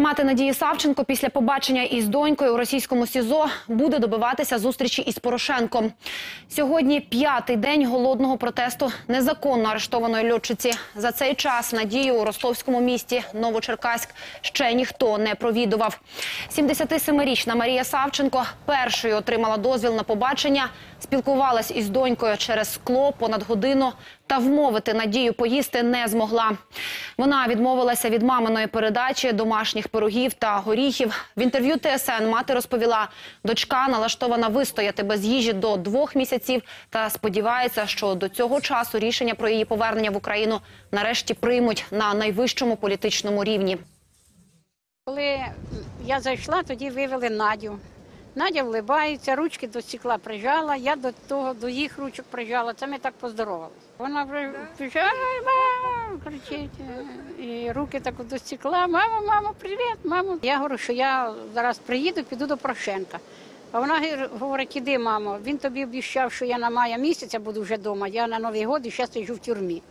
Мати Надії Савченко після побачення із донькою у російському СІЗО буде добиватися зустрічі із Порошенком. Сьогодні п'ятий день голодного протесту незаконно арештованої льотчиці. За цей час Надію у ростовському місті Новочеркаськ ще ніхто не провідував. 77-річна Марія Савченко першою отримала дозвіл на побачення, спілкувалась із донькою через скло понад годину та вмовити Надію поїсти не змогла. Вона відмовилася від маминої передачі домашніх пирогів та горіхів. В інтерв'ю ТСН мати розповіла, дочка налаштована вистояти без їжі до двох місяців та сподівається, що до цього часу рішення про її повернення в Україну нарешті приймуть на найвищому політичному рівні. Коли я зайшла, тоді вивели Надю. Надя вливається, ручки до стекла прижала, я до того, до їх ручок прижала. Це ми так поздоровалися. Вона прижала, мама, кричить, і руки так до стекла. Мама, мама, привіт, мамо. Я говорю, що я зараз приїду, піду до Порошенка. А вона говорить, іди, мамо, він тобі обіщав, що я на мая місяця буду вже вдома, я на Новий год і ще сиджу в тюрмі.